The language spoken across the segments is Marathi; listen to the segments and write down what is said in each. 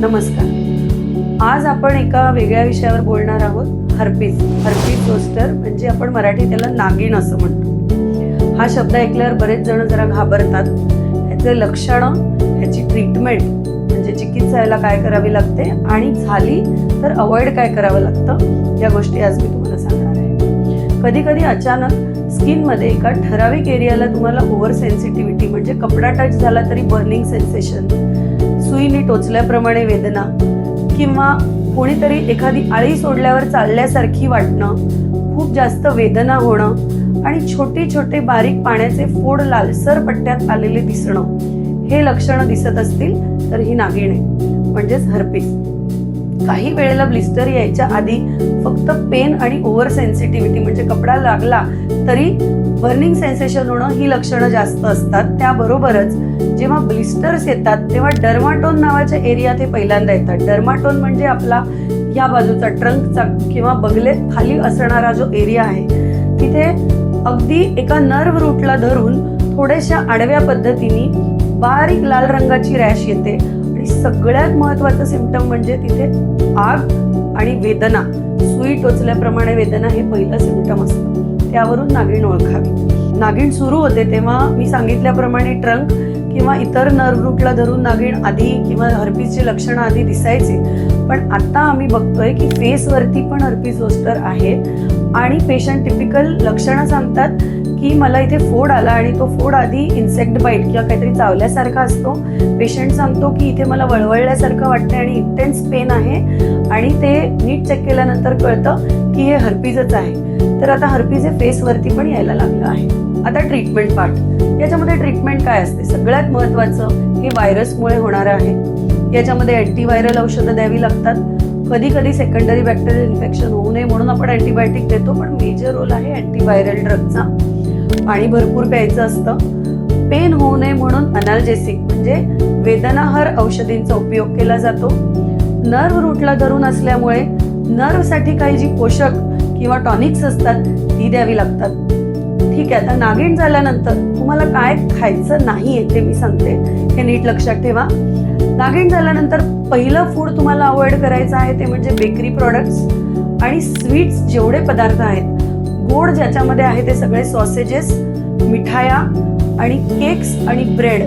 नमस्कार. आज आपण एका वेगळ्या विषयावर बोलणार आहोत हर्पीस हर्पीस जोस्टर म्हणजे आपण मराठी त्याला नागिण असं म्हणतो. हा शब्द ऐकल्यावर बरेच जण जरा घाबरतात. ह्याचे लक्षणं ह्याची ट्रीटमेंट म्हणजे चिकित्सा याला काय करावी लागते आणि झाली तर अवॉइड काय करावं लागतं या गोष्टी आज मी तुम्हाला सांगणार आहे. कधी कधी अचानक स्किनमध्ये एका ठराविक एरियाला तुम्हाला ओव्हर सेन्सिटिव्हिटी म्हणजे कपडा टच झाला तरी बर्निंग सेन्सेशन सुईने टोचल्याप्रमाणे वेदना किंवा कोणीतरी एखादी आळी सोडल्यावर चालल्यासारखी वाटणं खूप जास्त वेदना होणं आणि छोटे छोटे बारीक पाण्याचे फोड लालसर पट्ट्यात आलेले दिसणं हे लक्षणं दिसत असतील तर ही नागिणे म्हणजेच हर्पीस काही वेळेला ब्लिस्टर यायच्या आधी फक्त पेन आणि ओव्हर सेन्सिटिव्हिटी म्हणजे कपडा लागला तरी बर्निंग सेन्सेशन होणं ही लक्षणं जास्त असतात. त्याबरोबरच जेव्हा ब्लिस्टर्स येतात तेव्हा डर्माटोन नावाच्या एरियात हे पहिल्यांदा येतात. डर्माटोन म्हणजे आपला या बाजूचा ट्रंकचा किंवा बगलेत खाली असणारा जो एरिया आहे तिथे अगदी एका नर्व रूटला धरून थोड्याशा आडव्या पद्धतीने बारीक लाल रंगाची रॅश येते. आणि सगळ्यात महत्वाचं सिमटम म्हणजे तिथे आग आणि वेदना. सुई टोचल्याप्रमाणे वेदना हे पहिलं सिमटम असतं. त्यावरून नागिण ओळखावी. नागिण सुरू होते तेव्हा मी सांगितल्याप्रमाणे ट्रंक किंवा इतर नर्व रूटला धरून नागिण आधी किंवा हर्पीसची लक्षणं आधी दिसायची. पण आता आम्ही बघतोय की फेसवरती पण हर्पीस होस्टर आहे. आणि पेशंट टिपिकल लक्षणं सांगतात की मला इथे फोड आला आणि तो फोड आधी इन्सेक्ट बाईट किंवा काहीतरी चावल्यासारखा असतो. पेशंट सांगतो की इथे मला वळवळल्यासारखं वाटतं आणि इंटेन्स पेन आहे. आणि ते नीट चेक केल्यानंतर कळतं की हे हर्पीजच आहे. तर आता हर्पीज हे फेसवरती पण यायला लागलं आहे. आता ट्रीटमेंट पार्ट याच्यामध्ये ट्रीटमेंट काय असते? सगळ्यात महत्वाचं हे व्हायरसमुळे होणारं आहे. याच्यामध्ये अँटीव्हायरल औषधं द्यावी लागतात. कधी कधी सेकंडरी बॅक्टेरियल इन्फेक्शन होऊ नये म्हणून आपण अँटीबायोटिक देतो पण मेजर रोल आहे अँटीव्हायरल ड्रगचा पाणी भरपूर प्यायचं असतं. पेन होऊ नये म्हणून अनाल्जेसिक म्हणजे वेदनाहर औषधींचा उपयोग केला जातो. नर्व रूटला धरून असल्यामुळे नर्वसाठी काही जी पोषक किंवा टॉनिक्स असतात ती द्यावी लागतात. ठीक आहे आता नागिण झाल्यानंतर तुम्हाला काय खायचं नाही आहे ते मी सांगते. हे नीट लक्षात ठेवा. नागिण झाल्यानंतर पहिलं फूड तुम्हाला अवॉइड करायचं आहे ते म्हणजे बेकरी प्रॉडक्ट्स आणि स्वीट्स जेवढे पदार्थ आहेत गोड ज्याच्यामध्ये आहे ते सगळे सॉसेजेस मिठाया आणि केक्स आणि ब्रेड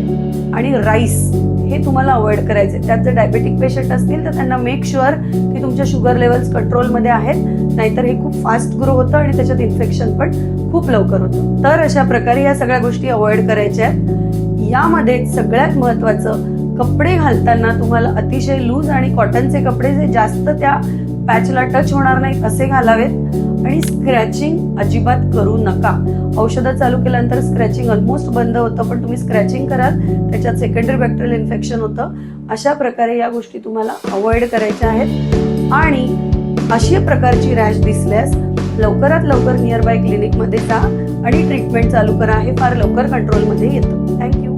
आणि राईस हे तुम्हाला अवॉइड करायचे. त्यात जर डायबेटिक पेशंट असतील तर त्यांना मेक शुअर की तुमच्या शुगर लेवल्स कंट्रोलमध्ये आहेत. नाहीतर हे खूप फास्ट ग्रो होतं आणि त्याच्यात इन्फेक्शन पण खूप लवकर होतं. तर अशा प्रकारे या सगळ्या गोष्टी अवॉइड करायच्या आहेत. यामध्ये सगळ्यात महत्वाचं कपडे घालताना तुम्हाला अतिशय लूज आणि कॉटनचे कपडे जे जास्त त्या पॅचला टच होणार नाहीत असे घालावेत? आणि स्क्रॅचिंग अजिबात करू नका. औषधं चालू केल्यानंतर स्क्रॅचिंग ऑलमोस्ट बंद होतं पण तुम्ही स्क्रॅचिंग कराल त्याच्यात सेकंडरी बॅक्टेरियल इन्फेक्शन होतं. अशा प्रकारे या गोष्टी तुम्हाला अवॉइड करायच्या आहेत. आणि अशी प्रकारची रॅश दिसल्यास लवकरात लवकर नियर बाय क्लिनिकमध्ये जा आणि ट्रीटमेंट चालू करा. हे फार लवकर कंट्रोलमध्ये येतं. थँक्यू